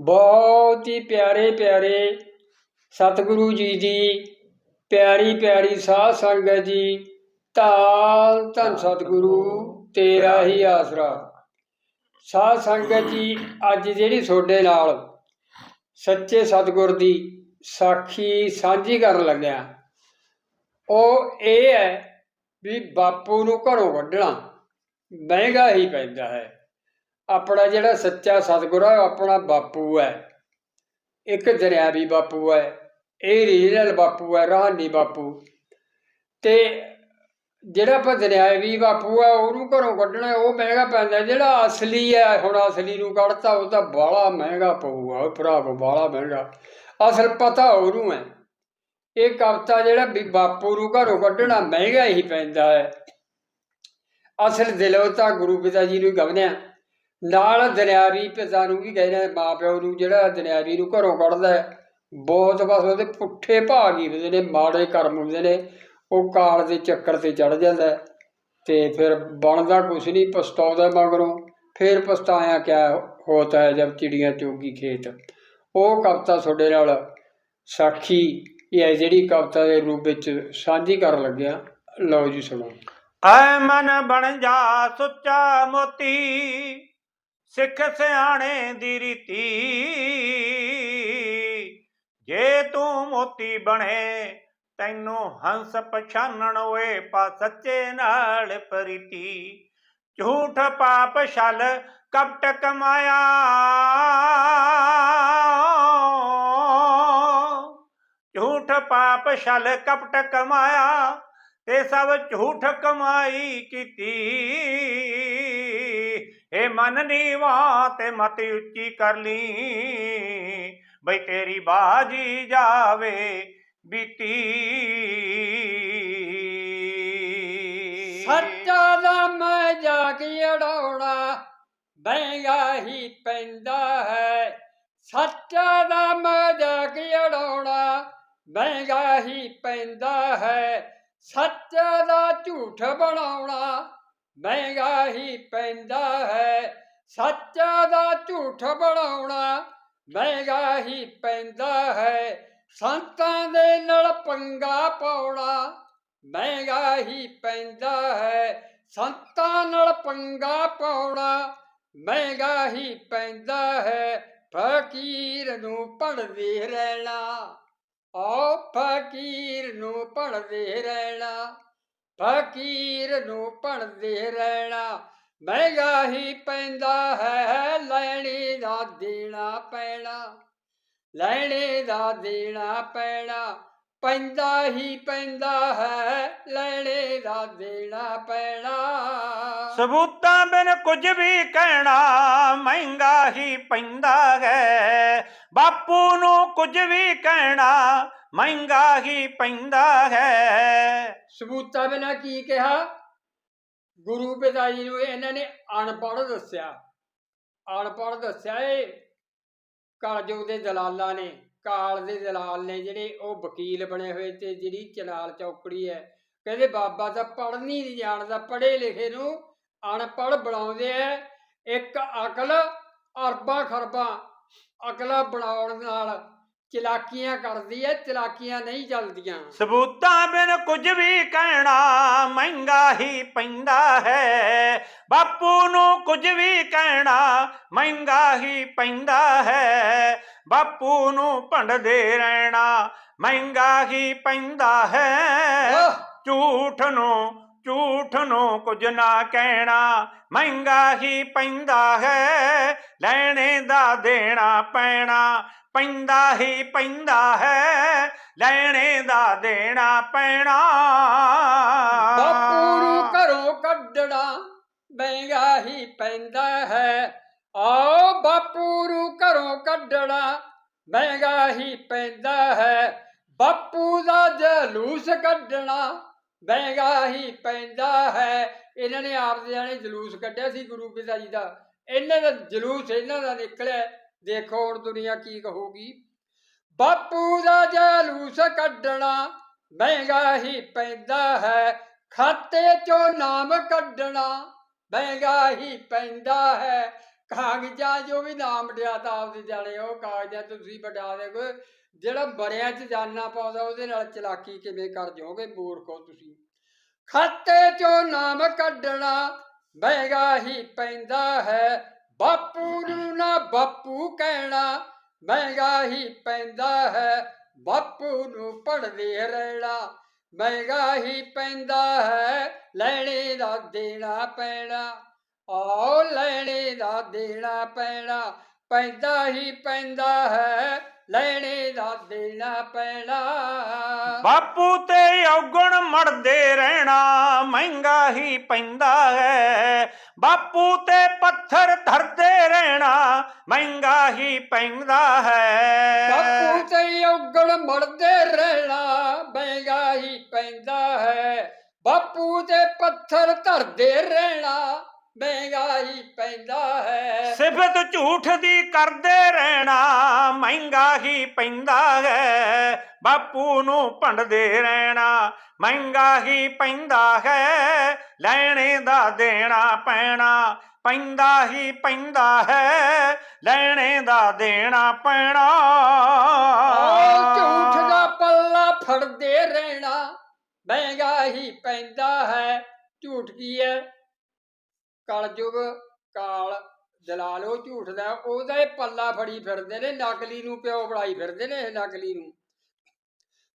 ਬਹੁਤ ਹੀ ਪਿਆਰੇ ਪਿਆਰੇ ਸਤਿਗੁਰੂ ਜੀ ਦੀ ਪਿਆਰੀ ਪਿਆਰੀ ਸਾਧ ਸੰਗਤ ਜੀ। ਧੰਨ ਧੰਨ ਸਤਿਗੁਰੂ, ਤੇਰਾ ਹੀ ਆਸਰਾ। ਸਾਧ ਸੰਗਤ ਜੀ, ਅੱਜ ਜਿਹੜੀ ਤੁਹਾਡੇ ਨਾਲ ਸੱਚੇ ਸਤਿਗੁਰ ਦੀ ਸਾਖੀ ਸਾਂਝੀ ਕਰਨ ਲੱਗਿਆ, ਉਹ ਇਹ ਹੈ ਵੀ ਬਾਪੂ ਨੂੰ ਘਰੋਂ ਕੱਢਣਾ ਮਹਿੰਗਾ ਹੀ ਪੈਂਦਾ ਹੈ। ਆਪਣਾ ਜਿਹੜਾ ਸੱਚਾ ਸਤਿਗੁਰ ਹੈ ਉਹ ਆਪਣਾ ਬਾਪੂ ਹੈ। ਇੱਕ ਦਰਿਆਵੀ ਬਾਪੂ ਹੈ, ਇਹ ਰੀਜਨਲ ਬਾਪੂ ਹੈ, ਰਹਾਨੀ ਬਾਪੂ। ਤੇ ਜਿਹੜਾ ਆਪਾਂ ਦਰਿਆਵੀ ਬਾਪੂ ਹੈ ਉਹਨੂੰ ਘਰੋਂ ਕੱਢਣਾ, ਉਹ ਮਹਿੰਗਾ ਪੈਂਦਾ। ਜਿਹੜਾ ਅਸਲੀ ਹੈ, ਹੁਣ ਅਸਲੀ ਨੂੰ ਕੱਢਤਾ, ਉਹ ਤਾਂ ਬਾਹਲਾ ਮਹਿੰਗਾ ਪਊਗਾ, ਉਹ ਭਰਾਵੋ ਬਾਹਲਾ ਮਹਿੰਗਾ। ਅਸਲ ਪਤਾ ਉਹਨੂੰ ਹੈ। ਇਹ ਕਵਿਤਾ ਜਿਹੜਾ ਵੀ ਬਾਪੂ ਨੂੰ ਘਰੋਂ ਕੱਢਣਾ, ਮਹਿੰਗਾ ਹੀ ਪੈਂਦਾ ਹੈ। ਅਸਲ ਦਿਲੋਂ ਤਾਂ ਗੁਰੂ ਪਿਤਾ ਜੀ ਨੂੰ ਗਵਨਿਆ ਨਾਲ ਦਰਿਆਵੀ ਪਿਤਾ ਨੂੰ ਵੀ ਕਹਿੰਦੇ ਮਾਂ ਪਿਓ ਨੂੰ ਜਿਹੜਾ ਦਰਿਆਵੀ ਨੂੰ ਘਰੋਂ ਕੱਢਦਾ ਬਹੁਤ ਬਸ ਉਹਦੇ ਪੁੱਠੇ ਭਾਗ ਹੀ ਹੁੰਦੇ ਨੇ, ਮਾੜੇ ਕਰਮ ਹੁੰਦੇ ਨੇ, ਉਹ ਕਾਲ ਦੇ ਚੱਕਰ ਤੇ ਚੜ ਜਾਂਦਾ ਤੇ ਫਿਰ ਬਣਦਾ ਕੁਛ ਨਹੀਂ, ਪਛਤਾਉਂਦਾ ਮਗਰੋਂ, ਫਿਰ ਪਛਤਾਇਆ ਕਿਆ ਹੋਤਾ ਹੈ ਜਦ ਚਿੜੀਆਂ ਚੋਗੀ ਖੇਤ। ਉਹ ਕਵਿਤਾ ਤੁਹਾਡੇ ਨਾਲ ਸਾਖੀ, ਇਹ ਜਿਹੜੀ ਕਵਿਤਾ ਦੇ ਰੂਪ ਵਿੱਚ ਸਾਂਝੀ ਕਰਨ ਲੱਗਿਆ ਲਓ ਜੀ ਸੁਣੋ। ਐ ਮਨ ਬਣ ਜਾ ਸੁੱਚਾ ਮੋਤੀ ਸਿੱਖ ਸਿਆਣੇ ਦੀ ਰੀਤੀ। ਜੇ ਤੂੰ ਮੋਤੀ ਬਣੇ, ਤੈਨੂੰ ਹੰਸ ਪਛਾਨਣ ਓਏ ਪਾ ਸੱਚੇ ਨਾਲ ਪ੍ਰੀਤੀ। ਝੂਠ ਪਾਪ ਛਲ ਕਪਟ ਕਮਾਇਆ। ਝੂਠ ਪਾਪ ਛਲ ਕਪਟ ਕਮਾਇਆ, ਤੇ ਸਭ ਝੂਠ ਕਮਾਈ ਕੀਤੀ। ਏ ਮਨ ਨੀਵਾ ਤੇ ਮਤ ਉੱਚੀ ਕਰ ਲਈ। ਬਈ ਤੇਰੀ ਬਾਜੀ ਜਾਵੇ ਬੀਤੀ। ਸੱਚਾ ਦਾ ਮੈਂ ਜਾ ਕੇ ਅੜਾਉਣਾ ਮਹਿੰਗਾ ਹੀ ਪੈਂਦਾ ਹੈ। ਸੱਚਾ ਦਾ ਮੈਂ ਜਾ ਕੇ ਅੜਾਉਣਾ ਮਹਿੰਗਾ ਹੀ ਪੈਂਦਾ ਹੈ। ਸੱਚਾ ਦਾ ਝੂਠ ਬਣਾਉਣਾ ਮਹਿੰਗਾ ਹੀ ਪੈਂਦਾ ਹੈ, ਸੱਚਾ ਦਾ ਝੂਠ ਬਣਾਉਣਾ ਮਹਿੰਗਾ ਹੀ ਪੈਂਦਾ ਹੈ, ਸੰਤਾਂ ਦੇ ਨਾਲ ਪੰਗਾ ਪਾਉਣਾ ਮਹਿੰਗਾ ਹੀ ਪੈਂਦਾ ਹੈ, ਸੰਤਾਂ ਨਾਲ ਪੰਗਾ ਪਾਉਣਾ ਮਹਿੰਗਾ ਹੀ ਪੈਂਦਾ ਹੈ, ਫਕੀਰ ਨੂੰ ਪੜਦੇ ਰਹਿਣਾ ਓ ਫਕੀਰ ਨੂੰ ਪੜਦੇ ਰਹਿਣਾ। ਫਕੀਰ ਨੂੰ ਪੜਦੇ ਰਹਿਣਾ ਮਹਿੰਗਾ ਹੀ ਪੈਂਦਾ ਹੈ, ਲੈਣੇ ਦਾ ਦੇਣਾ ਪੈਣਾ, ਲੈਣੇ ਦਾ ਦੇਣਾ ਪੈਣਾ, ਪੈਂਦਾ ਹੀ ਪੈਂਦਾ ਹੈ, ਲੈਣੇ ਦਾ ਦੇਣਾ ਪੈਣਾ। ਸਬੂਤਾਂ ਬਿਨ ਕੁਝ ਵੀ ਕਹਿਣਾ ਮਹਿੰਗਾ ਹੀ ਪੈਂਦਾ ਹੈ। ਬਾਪੂ ਨੂੰ ਕੁਝ ਵੀ ਕਹਿਣਾ ਮਹਿੰਗਾ ਹੀ ਪੈਂਦਾ ਹੈ। ਸਬੂਤਾਂ ਬਿਨਾ ਕੀ ਕਿਹਾ? ਗੁਰੂ ਪਿਤਾ ਜੀ ਨੂੰ ਇਹਨਾਂ ਨੇ ਅਨਪੜ੍ਹ ਦੱਸਿਆ। ਅਨਪੜ੍ਹ ਦੱਸਿਆ ਇਹ ਕਲਯੁਗ ਦੇ ਦਲਾਲਾਂ ਨੇ। ਕਾਲ ਦੇ ਦਲਾਲ ਨੇ ਜਿਹੜੇ ਉਹ ਵਕੀਲ ਬਣੇ ਹੋਏ ਤੇ ਜਿਹੜੀ ਚਨਾਲ ਚੌਕੜੀ ਹੈ ਕਹਿੰਦੇ ਬਾਬਾ ਤਾਂ ਪੜ੍ਹਨੀ ਨਹੀਂ ਜਾਣਦਾ ਪੜ੍ਹੇ ਲਿਖੇ ਨੂੰ ਅਨਪੜ੍ਹ ਬਣਾਉਂਦੇ ਐ ਇੱਕ ਅਕਲ ਅਰਬਾਂ ਖਰਬਾਂ ਅਕਲਾਂ ਬਣਾਉਣ ਨਾਲ ਚਲਾਕੀਆਂ ਕਰਦੀ ਐ ਚਲਾਕੀਆਂ ਨਹੀਂ ਚੱਲਦੀਆਂ। ਸਬੂਤਾਂ ਬਿਨ ਕੁਝ ਵੀ ਕਹਿਣਾ ਮਹਿੰਗਾ ਹੀ ਪੈਂਦਾ ਹੈ। ਬਾਪੂ ਨੂੰ ਕੁਝ ਵੀ ਕਹਿਣਾ ਮਹਿੰਗਾ ਹੀ ਪੈਂਦਾ ਹੈ। ਬਾਪੂ ਨੂੰ ਭੰਡਦੇ ਰਹਿਣਾ ਮਹਿੰਗਾ ਹੀ ਪੈਂਦਾ ਹੈ! ਝੂਠ ਨੂੰ ਝੂਠ ਨੂੰ ਕੁਝ ਨਾ ਕਹਿਣਾ ਮਹਿੰਗਾ ਹੀ ਪੈਂਦਾ ਹੈ, ਲੈਣੇ ਦਾ ਦੇਣਾ ਪੈਣਾ ਪੈਂਦਾ ਹੀ ਪੈਂਦਾ ਹੈ, ਲੈਣੇ ਦਾ ਦੇਣਾ ਪੈਣਾ। ਬਾਪੂ ਨੂੰ ਘਰੋਂ ਕੱਢਣਾ ਮਹਿੰਗਾ ਹੀ ਪੈਂਦਾ ਹੈ। ਆਓ ਬਾਪੂ ਨੂੰ ਘਰੋਂ ਕੱਢਣਾ ਮਹਿੰਗਾ ਹੀ ਪੈਂਦਾ ਹੈ। ਬਾਪੂ ਦਾ ਜਲੂਸ ਕੱਢਣਾ ਮਹਿੰਗਾ ਹੀ ਪੈਂਦਾ ਹੈ। ਇਹਨਾਂ ਨੇ ਆਪਦੇ ਨੇ ਜਲੂਸ ਕੱਢਿਆ ਸੀ ਗੁਰੂ ਪਿਤਾ ਜੀ ਦਾ। ਇਹਨਾਂ ਦਾ ਜਲੂਸ ਇਹਨਾਂ ਦਾ ਨਿਕਲਿਆ। ਦੇਖੋ ਹੁਣ ਦੁਨੀਆ ਕੀ ਕਹੂਗੀ। ਬਾਪੂ ਦਾ ਜਲੂਸ ਕੱਢਣਾ ਮਹਿੰਗਾ ਹੀ ਪੈਂਦਾ ਹੈ। ਖਾਤੇ ਚੋਂ ਨਾਮ ਕੱਢਣਾ ਮਹਿੰਗਾ ਹੀ ਪੈਂਦਾ ਹੈ। ਕਾਗਜ਼ਾਂ ਜੋ ਵੀ ਨਾਮ ਡਿਆ ਤਾਂ ਆਪਦੇ ਜਾਣੇ, ਉਹ ਕਾਗਜ਼ਾਂ ਤੁਸੀਂ ਵਟਾ ਦੇ ਕੋਈ ਜਿਹੜਾ ਬੜਿਆਂ 'ਚ ਜਾਨਣਾ ਪਾਉਂਦਾ, ਉਹਦੇ ਨਾਲ ਚਲਾਕੀ ਕਿਵੇਂ ਕਰ ਜਾਓਗੇ ਮੂਰਖੋ ਤੁਸੀਂ? ਖਾਤੇ 'ਚੋਂ ਨਾਮ ਕੱਢਣਾ ਮਹਿੰਗਾ ਹੀ ਪੈਂਦਾ ਹੈ। ਬਾਪੂ ਨੂੰ ਨਾ ਬਾਪੂ ਕਹਿਣਾ ਮਹਿੰਗਾ ਹੀ ਪੈਂਦਾ ਹੈ। ਬਾਪੂ ਨੂੰ ਪੜਦੇ ਰਹਿਣਾ ਮਹਿੰਗਾ ਹੀ ਪੈਂਦਾ ਹੈ। ਲੈਣੇ ਦਾ ਦੇਣਾ ਪੈਣਾ, ਆਓ ਲੈਣੇ ਦਾ ਦੇਣਾ ਪੈਣਾ, ਪੈਂਦਾ ਹੀ ਪੈਂਦਾ ਹੈ। ਲੈਣੇ ਦਾ ਦੇਣਾ ਪੈਣਾ। ਬਾਪੂ ਤੇ ਔਗਣ ਮੜਦੇ ਰਹਿਣਾ ਮਹਿੰਗਾ ਹੀ ਪੈਂਦਾ ਹੈ। ਬਾਪੂ ਤੇ ਪੱਥਰ ਧਰਦੇ ਰਹਿਣਾ ਮਹਿੰਗਾ ਹੀ ਪੈਂਦਾ ਹੈ। ਬਾਪੂ ਤੇ ਔਗਣ ਮੜਦੇ ਰਹਿਣਾ ਮਹਿੰਗਾ ਹੀ ਪੈਂਦਾ ਹੈ। ਬਾਪੂ ਤੇ ਪੱਥਰ ਧਰਦੇ ਰਹਿਣਾ ਮਹਿੰਗਾ ਹੀ ਪੈਂਦਾ ਹੈ। ਸਿਫਤ ਝੂਠ ਦੀ ਕਰਦੇ ਰਹਿਣਾ ਮਹਿੰਗਾ ਹੀ ਪੈਂਦਾ ਹੈ। ਬਾਪੂ ਨੂੰ ਭੰਡਦੇ ਰਹਿਣਾ ਮਹਿੰਗਾ ਹੀ ਪੈਂਦਾ ਹੈ। ਲੈਣੇ ਦਾ ਦੇਣਾ ਪੈਣਾ ਪੈਂਦਾ ਹੀ ਪੈਂਦਾ ਹੈ। ਲੈਣੇ ਦਾ ਦੇਣਾ ਪੈਣਾ। ਝੂਠ ਦਾ ਪੱਲਾ ਫੜਦੇ ਰਹਿਣਾ ਮਹਿੰਗਾ ਹੀ ਪੈਂਦਾ ਹੈ। ਝੂਠ ਕੀ ਹੈ? ਕਲਯੁਗ ਕਾਲ ਜਲਾਲੋ ਝੂਠ ਦਾ, ਉਹਦਾ ਹੀ ਪੱਲਾ ਫੜੀ ਫਿਰਦੇ ਨੇ, ਨਕਲੀ ਨੂੰ ਪਿਓ ਬਣਾਈ ਫਿਰਦੇ ਨੇ ਇਹ ਨਕਲੀ ਨੂੰ।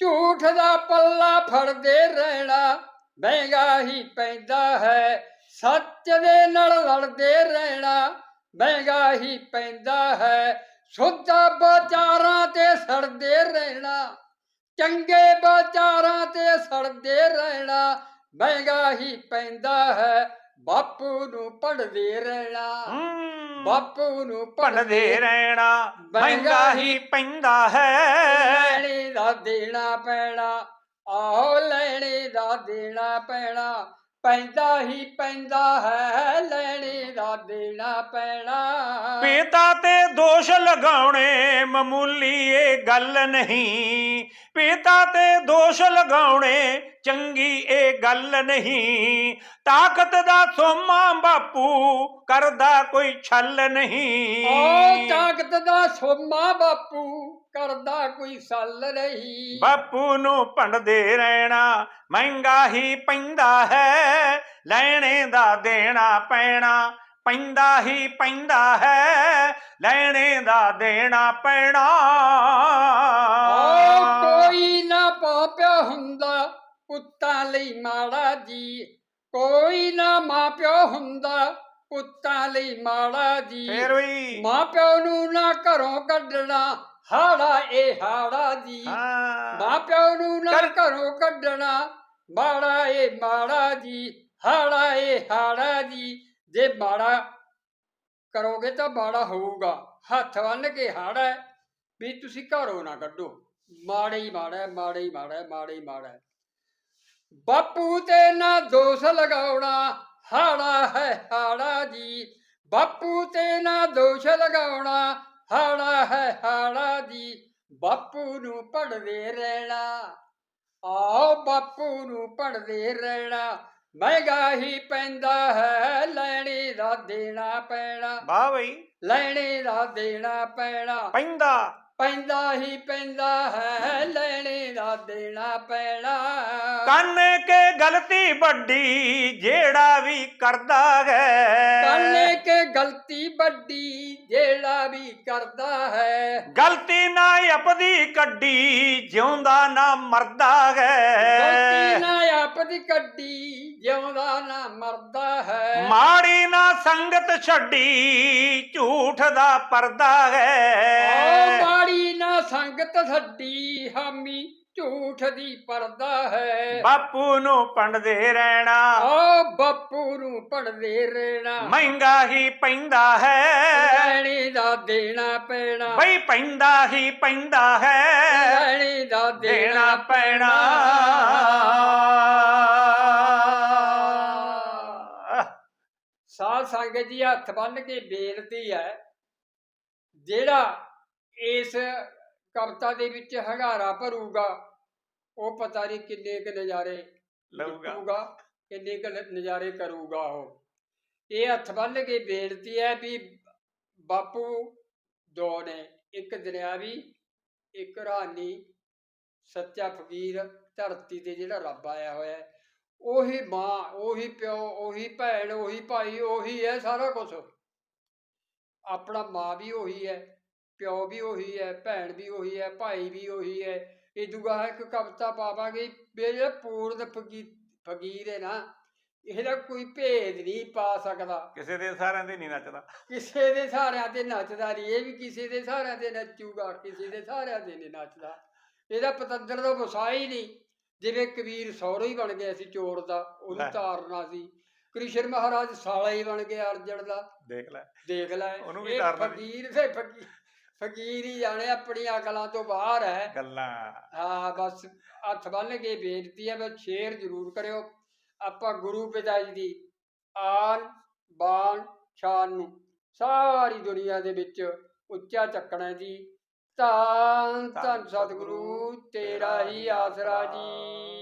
ਝੂਠ ਦਾ ਪੱਲਾ ਫੜਦੇ ਰਹਿਣਾ ਮਹਿੰਗਾ ਹੀ ਪੈਂਦਾ ਹੈ, ਸੱਚ ਦੇ ਨਾਲ ਲੜਦੇ ਰਹਿਣਾ ਮਹਿੰਗਾ ਹੀ ਪੈਂਦਾ ਹੈ, ਸੁੱਧਾ ਵਿਚਾਰਾਂ ਤੇ ਸੜਦੇ ਰਹਿਣਾ, ਚੰਗੇ ਵਿਚਾਰਾਂ ਤੇ ਸੜਦੇ ਰਹਿਣਾ ਮਹਿੰਗਾ ਹੀ ਪੈਂਦਾ ਹੈ। ਬਾਪੂ ਨੂੰ ਪੜਦੇ ਰਹਿਣਾ। ਬਾਪੂ ਨੂੰ ਭੰਡਦੇ ਰਹਿਣਾ ਮਹਿੰਗਾ ਹੀ ਪੈਂਦਾ ਹੈ। ਲੈਣੇ ਦਾ ਦੇਣਾ ਪੈਣਾ ਆਹੋ ਲੈਣੇ ਦਾ ਦੇਣਾ ਪੈਣਾ ਪੈਂਦਾ ਹੀ ਪੈਂਦਾ ਹੈ ਲੈਣੇ ਦਾ ਦੇਣਾ ਪੈਣਾ। ਪਿਤਾ ਤੇ ਦੋਸ਼ ਲਗਾਉਣੇ ਮਾਮੂਲੀ ਇਹ ਗੱਲ ਨਹੀਂ। ਪਿਤਾ ਤੇ ਦੋਸ਼ ਲਗਾਉਣੇ ਚੰਗੀ ਇਹ ਗੱਲ ਨਹੀਂ। ਤਾਕਤ ਦਾ ਸੋਮਾ ਬਾਪੂ ਕਰਦਾ ਕੋਈ ਛਲ ਨਹੀਂ। ਓ ਤਾਕਤ ਦਾ ਸੋਮਾ ਬਾਪੂ ਕਰਦਾ ਕੋਈ ਸੱਲ ਨਹੀਂ। ਬਾਪੂ ਨੂੰ ਭੰਡਦੇ ਰਹਿਣਾ ਮਹਿੰਗਾ ਹੀ ਪੈਂਦਾ ਹੈ। ਲੈਣੇ ਦਾ ਦੇਣਾ ਪੈਣਾ ਪੈਂਦਾ ਹੀ ਪੈਂਦਾ ਹੈ। ਲੈਣੇ ਦਾ ਦੇਣਾ ਪੈਣਾ। ਓ ਕੋਈ ਨਾ ਪਾਪਿਆ ਹੁੰਦਾ। ਪੁੱਤਾਂ ਲਈ ਮਾੜਾ ਜੀ। ਕੋਈ ਨਾ ਮਾਪਿਓ ਹੁੰਦਾ ਪੁੱਤਾਂ ਲਈ ਮਾੜਾ ਜੀ। ਫੇਰ ਵੀ। ਮਾਪਿਓ ਨੂੰ ਨਾ ਘਰੋਂ ਕੱਢਣਾ ਹਾੜਾ ਇਹ ਹਾੜਾ ਜੀ। ਹਾਂ। ਮਾਪਿਓ ਨੂੰ ਨਾ ਘਰੋਂ ਕੱਢਣਾ ਮਾੜਾ ਇਹ ਮਾੜਾ ਜੀ ਹਾੜਾ ਇਹ ਹਾੜਾ ਜੀ। ਜੇ ਮਾੜਾ ਕਰੋਗੇ ਤਾਂ ਮਾੜਾ ਹੋਊਗਾ। ਹੱਥ ਬੰਨ ਕੇ ਹਾੜਾ ਵੀ ਤੁਸੀਂ ਘਰੋਂ ਨਾ ਕੱਢੋ। ਮਾੜਾ ਹੀ ਮਾੜਾ ਮਾੜਾ ਹੀ ਮਾੜਾ ਮਾੜਾ ਹੀ ਮਾੜਾ। ਬਾਪੂ ਤੇ ਨਾ ਦੋਸ਼ ਲਗਾਉਣਾ ਹਾੜਾ ਹੈ ਹਾੜਾ ਜੀ। ਬਾਪੂ ਤੇ ਨਾ ਦੋਸ਼ ਲਗਾਉਣਾ ਹਾੜਾ ਹੈ ਹਾੜਾ ਜੀ। ਬਾਪੂ ਨੂੰ ਪੜਦੇ ਰਹਿਣਾ ਆਓ ਬਾਪੂ ਨੂੰ ਪੜਦੇ ਰਹਿਣਾ ਮਹਿੰਗਾ ਹੀ ਪੈਂਦਾ ਹੈ ਲੈਣੇ ਦਾ ਦੇਣਾ ਪੈਣਾ। ਵਾਹ ਬਈ। ਲੈਣੇ ਦਾ ਦੇਣਾ ਪੈਣਾ। ਪੈਂਦਾ। ਪੈਂਦਾ ਹੀ ਪੈਂਦਾ ਹੈ ਲੈਣੇ ਦਾ ਦੇਣਾ ਪੈਣਾ। ਕੰਨ ਕੇ ਗਲਤੀ ਵੱਡੀ ਜਿਹੜਾ ਵੀ ਕਰਦਾ ਹੈ। ਕਰਨੇ ਕੇ ਗਲਤੀ ਵੱਡੀ ਜਿਹੜਾ ਵੀ ਕਰਦਾ ਹੈ। ਗਲਤੀ ਨਾ ਆਪਦੀ ਕੱਢੀ ਜਿਉਂਦਾ ਨਾ ਮਰਦਾ ਗਲਤੀ ਹੈ ਨਾ ਆਪਦੀ ਕੱਢੀ ਜਿਉਂਦਾ ਨਾ ਮਰਦਾ ਹੈ। ਮਾੜੀ ਨਾ ਸੰਗਤ ਛੱਡੀ ਝੂਠ ਦਾ ਪਰਦਾ ਓ ਹੈ ਮਾੜੀ ਨਾ ਸੰਗਤ ਛੱਡੀ ਹਾਮੀ ਝੂਠ ਦੀ ਪਰਦਾ ਹੈ। ਬਾਪੂ ਨੂੰ ਪੰਡਦੇ ਰਹਿਣਾ। ਓ ਬਾਪੂ ਨੂੰ ਪੜਦੇ ਰਹਿਣਾ। ਮਹਿੰਗਾ ਹੀ ਪੈਂਦਾ ਹੈ। ਲੈਣੇ ਦਾ ਦੇਣਾ ਪੈਣਾ। ਬਈ ਪੈਂਦਾ ਹੀ ਪੈਂਦਾ ਹੈ। ਲੈਣੇ ਦਾ ਦੇਣਾ ਪੈਣਾ। ਸਾਧ ਸੰਗਤ ਜੀ ਹੱਥ ਬੰਨ ਕੇ ਬੇਨਤੀ ਹੈ ਜਿਹੜਾ ਇਸ ਕਵਿਤਾ ਦੇ ਵਿੱਚ ਹੰਗਾਰਾ ਭਰੂਗਾ ਉਹ ਪਤਾ ਨਹੀਂ ਕਿੰਨੇ ਕੁ ਨਜ਼ਾਰੇ ਲਊਗਾ। ਕਿੰਨੇ ਕੁ ਨਜ਼ਾਰੇ ਕਰੂਗਾ ਉਹ। ਇਹ ਹੱਥ ਬੰਨ ਕੇ ਬੇਨਤੀ ਹੈ ਵੀ ਬਾਪੂ ਦੋ ਨੇ ਇੱਕ ਦੁਨਿਆਵੀ ਇੱਕ ਰਾਨੀ ਸੱਚਾ ਫਕੀਰ ਧਰਤੀ ਤੇ ਜਿਹੜਾ ਰੱਬ ਆਇਆ ਹੋਇਆ। ਉਹੀ ਮਾਂ ਉਹੀ ਪਿਓ ਉਹੀ ਭੈਣ ਉਹੀ ਭਾਈ ਉਹੀ ਹੈ ਸਾਰਾ ਕੁਝ ਆਪਣਾ ਮਾਂ ਵੀ ਉਹੀ ਹੈ। ਪਿਓ ਵੀ ਉਹੀ ਹੈ ਭੈਣ ਵੀ ਉਹੀ ਹੈ ਭਾਈ ਵੀ ਉਹੀ ਹੈ। ਇਹ ਦੁਗਾ ਇੱਕ ਕਵਿਤਾ ਪਾਵਾਂਗੇ। ਜਿਹੜਾ ਪੂਰਨ ਫਕੀਰ ਹੈ ਨਾ ਇਹਦਾ ਕੋਈ ਭੇਦ ਨਹੀਂ ਪਾ ਸਕਦਾ। ਕਿਸੇ ਦੇ ਸਾਰਿਆਂ ਦੇ ਨਹੀਂ ਨੱਚਦਾ। ਕਿਸੇ ਦੇ ਸਹਾਰਿਆਂ ਤੇ ਨੱਚਦਾ ਨਹੀਂ। ਇਹ ਵੀ ਕਿਸੇ ਦੇ ਸਹਾਰਿਆਂ ਤੇ ਨੱਚੂਗਾ ਕਿਸੇ ਦੇ ਸਹਾਰਿਆਂ ਤੇ ਨਹੀਂ ਨੱਚਦਾ। ਇਹਦਾ ਪਤੰਦਰ ਦਾ ਵਸਾ ਹੀ ਨਹੀਂ। ਜਿਵੇਂ ਕਬੀਰ ਸੌਰੋ ਹੀ ਬਣ ਗਿਆ ਸੀ ਚੋਰ ਦਾ ਉਹਨੂੰ। ਤਾਰਨਾ ਸੀ। ਕ੍ਰਿਸ਼ਨ ਮਹਾਰਾਜ ਸਾਲਾ ਹੀ ਬਣ ਗਿਆ ਅਰਜਨ ਦਾ। ਦੇਖ ਲੈ। ਦੇਖ ਲੈ। ਉਹਨੂੰ ਵੀ ਤਾਰਨਾ। ਫਕੀਰ ਤੇ ਫਕੀਰ ਫਕੀਰ ਹੀ ਜਾਣੇ ਆਪਣੀਆਂ ਅਕਲਾਂ ਤੋਂ ਬਾਹਰ ਹੈ। ਗੱਲਾਂ। ਹਾਂ ਬਸ ਹੱਥ ਬੰਨ ਕੇ ਬੇਨਤੀ ਹੈ ਬਸ ਸ਼ੇਅਰ ਜ਼ਰੂਰ ਕਰਿਓ। ਆਪਾਂ ਗੁਰੂ ਪਿਤਾ ਜੀ ਦੀ ਆਨ ਬਾਣ ਸ਼ਾਨ ਨੂੰ ਸਾਰੀ ਦੁਨੀਆ ਦੇ ਵਿੱਚ ਉੱਚਾ ਚੱਕਣਾ ਜੀ। ਧੰਨ ਧੰਨ ਸਤਿਗੁਰੂ ਤੇਰਾ ਹੀ ਆਸਰਾ ਜੀ।